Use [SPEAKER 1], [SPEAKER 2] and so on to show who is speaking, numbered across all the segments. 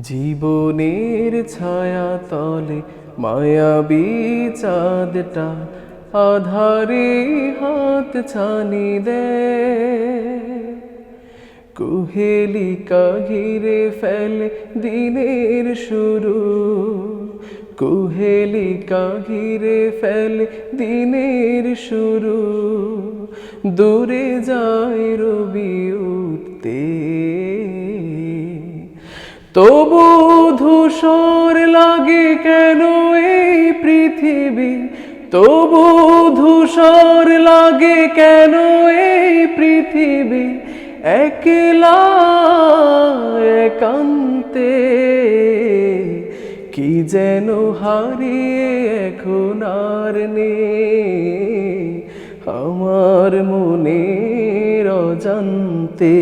[SPEAKER 1] জীবনের ছায়া তলে মায়াবী চাঁদটা আধারে হাত ছানি দেয় কুহেলিকা ঘিরে ফেলে দিনের শুরু। কুহেলিকা ঘিরে ফেলে দিনের শুরু। দূরে যায় রবি তবু ধূসর লাগে কেন এই পৃথিবী? তবু ধূসর লাগে কেন এই পৃথিবী? একলা, একান্তে কি যেন হারিয়ে এখন আর আমার মনের অজান্তে।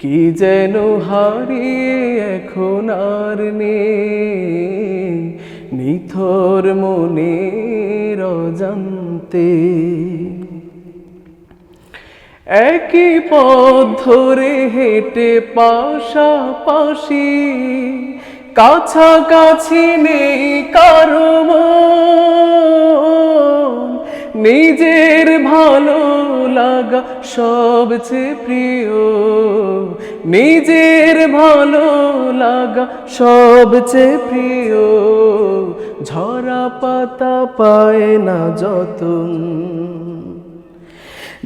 [SPEAKER 1] কি যেন হারিয়ে এখন আর নিথর মনে অজান্তে একই পথ ধরে হেঁটে পাশাপাশি কাছাকাছি নেই কারও। নিজের ভালো সবচেয়ে প্রিয়। নিজের ভালো লাগা সবচেয়ে প্রিয়। ঝরা পাতা পায় না যতন।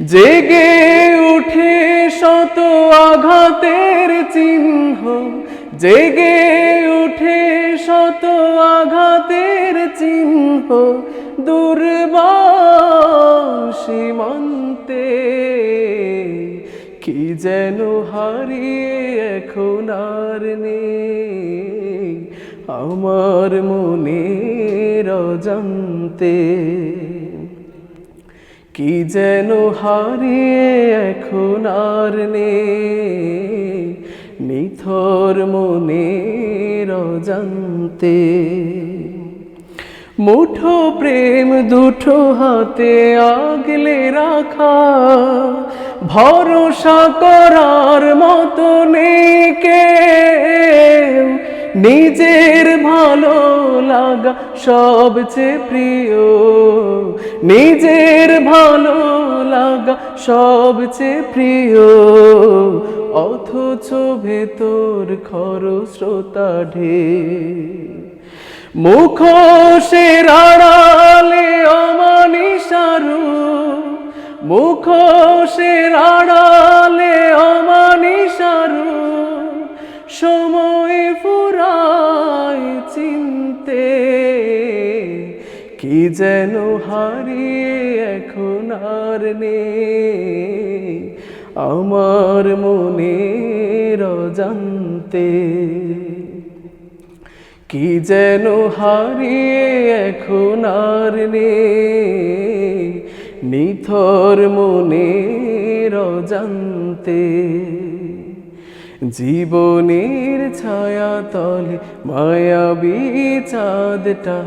[SPEAKER 1] জেগে উঠে শত আঘাতের চিহ্ন। জেগে উঠে শত আঘাতের চিহ্ন। দুর্বার সীমান্তে কি যেন হারিয়ে এখন আর নেই আমার মনের অজান্তে। কি যেন হারিয়ে এখন আর নেই নিথর মনের অজান্তে। মুঠো প্রেম দুটো হাতে আগলে রাখা। ভরসা করার মতো নেই কেউ নিজের ভালো লাগা সবচেয়ে প্রিয়। নিজের ভালো লাগা সবচেয়ে প্রিয়। অথচ ভেতর খরস্রোতা ঢে মুখোশের আড়ালে অমানিসারু, মুখোশের আড়ালে অমানিসারু, সময় ফুরায় চিনতে, কি যেন হারিয়ে এখন আর নেই আমার মনের অজান্তে। কি যেন হারিয়ে এখন আর নিথর মনের অজান্তে। জীবনের ছায়া তলে মায়াবী চাঁদটা,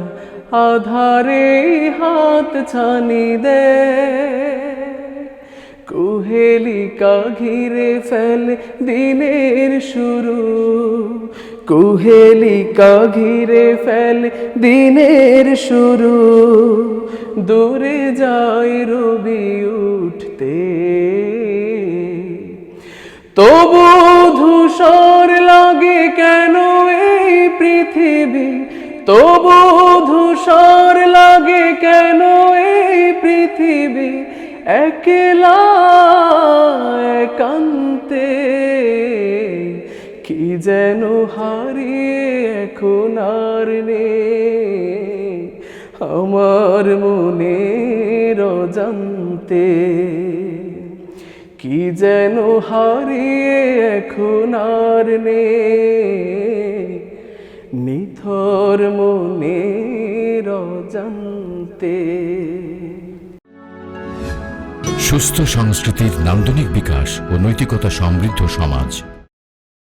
[SPEAKER 1] আধারে হাত ছানি দেয় কুহেলিকা ঘিরে ফেলে দিনের শুরু। কুহেলিকা ঘিরে ফেলে দিনের শুরু। দূরে যায় রবি উঠতে। তবু ধূসর লাগে কেন এই পৃথিবী? তবু ধূসর লাগে কেন এই পৃথিবী? একলা একান্তে কি যেন হারিয়ে এখন আর নেই আমার মনের অজান্তে। কি যেন হারিয়ে এখন আর নিথর মনের অজান্তে।
[SPEAKER 2] সুস্থ সংস্কৃতির নান্দনিক বিকাশ ও নৈতিকতা সমৃদ্ধ সমাজ।